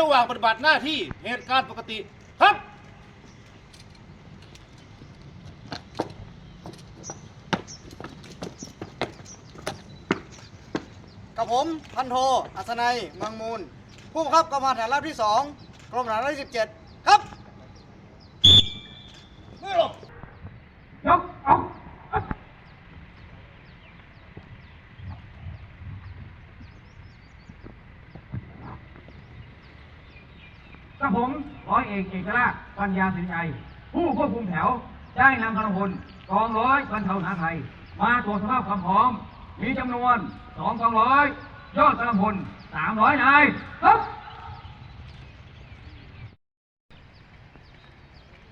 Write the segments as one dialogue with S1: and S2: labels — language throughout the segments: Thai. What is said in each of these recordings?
S1: ระหว่างปฏิบัติหน้าที่เหตุการณ์ปกติครับ
S2: กับผมพันโท อัศนัยเมืองมูล ผู้บังคับกองพันฐานราบที่ 2 กรมทหารราบที่ 17 ครับ
S1: ไม่หรอก
S3: ยกออก กับผมร้อยเอกเอกราชปัญญาสินใจผู้ควบคุมแถวได้นำกำลังพลกองร้อยบรรเทาหนาไทย มาตรวจสภาพความพร้อม มีจำนวนสองกองร้อยยอดกำลังพลสามร้อยนายครับ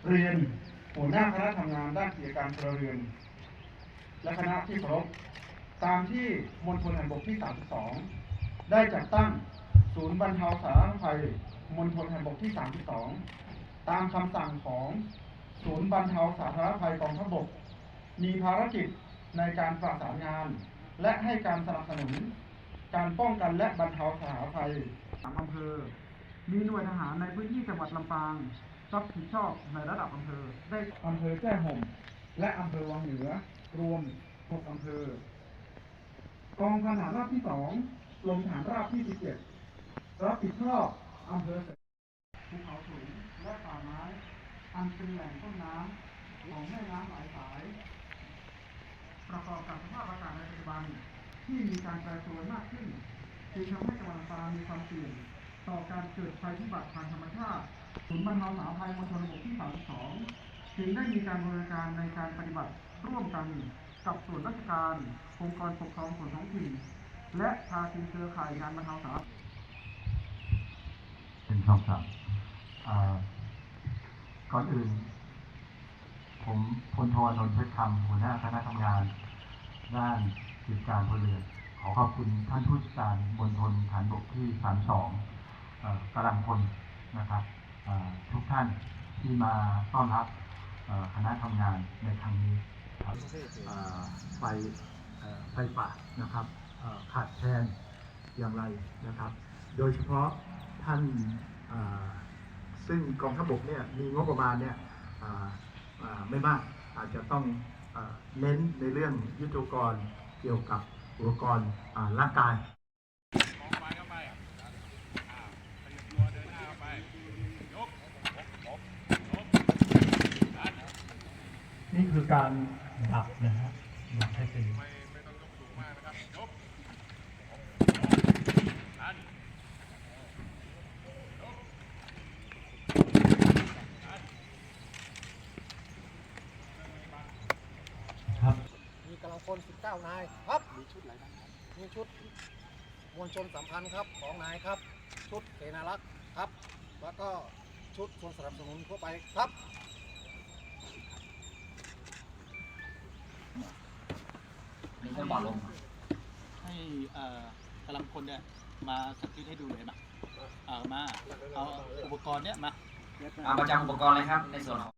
S4: เรียนหัวหน้าคณะทำงานด้านกิจการพลเรือน และคณะที่เคารพตามที่มณฑลทหารบกที่ 32 ได้จัดตั้งศูนย์บรรเทาสาธารณภัย มณฑลทหารบกที่ 32 ตามคำสั่งของศูนย์บรรเทาสาธารณภัยกองทัพบก มีภารกิจในการประสานงาน และให้การสนับสนุน การป้องกันและบรรเทาสาธารณภัยอำเภอ มีหน่วยทหารในพื้นที่จังหวัดลำปางรับผิดชอบในระดับอำเภอ ได้อำเภอแจ้ห่ม และอำเภอวังเหนือ รวม 6 อำเภอ กองพันทหารราบที่ 2กรมทหารราบที่ 17 รับผิดชอบ อำเภอภูเขาสูงและป่าไม้อันเป็นแหล่งต้นน้ำของแม่น้ำหลายสาย ประกอบกับสภาพอากาศในปัจจุบันที่มีการแปรปรวนมากขึ้นจึงทำให้จังหวัดลำปางมีความเสี่ยงต่อการเกิดภัยพิบัติทางธรรมชาติศูนย์บรรเทาสารภัยมณฑลบกที่ 32 จึงได้มีการบรณาการในการปฏิบัติร่วมกันกับส่วนราชการองค์กรปกครองส่วนท้องถิ่นและภาคีเครือข่ายงานบรรเทาสาธา รณ
S5: เป็นคำสั่งอ่าก่อนอื่น ผมพลโทอนนท์เพชรคำหัวหน้าคณะทำงาน ด้านกิจการพลเรือนขอขอบคุณท่านผู้จัดการบนทนฐานบกที่32เอ่อกำลังพลนะครับทุกท่านที่มาต้อนรับคณะทำงานในครั้งนี้ครับไฟไฟป่านะครับขาดแคลนอย่างไรนะครับ โดยเฉพาะท่าน ซึ่งกองทัพบกเนี่ยมีงบประมาณเนี่ยไม่มากอาจจะต้องเน้นในเรื่องยุทธกรเกี่ยวกับอุปกรณ์ร่างกายนี่คือการดับนะฮะดับให้เป็น ครับ
S2: มีกำลังพล19 นายครับ มีชุดไหนบ้างครับมีชุดมวลชนสัมพันธ์ครับสองนายครับ ชุดเสนารักษ์ครับ แล้วก็ชุดคนสนับสนุนทั่วไปครับ
S6: นี่ก็บอกลง ให้เอ่อกำลังพลเนี่ยมาสาธิตให้ดูเลยมาเอามาเอาอุปกรณ์เนี่ยมา
S7: เอาประจำอุปกรณ์เลยครับ ในส่วนของ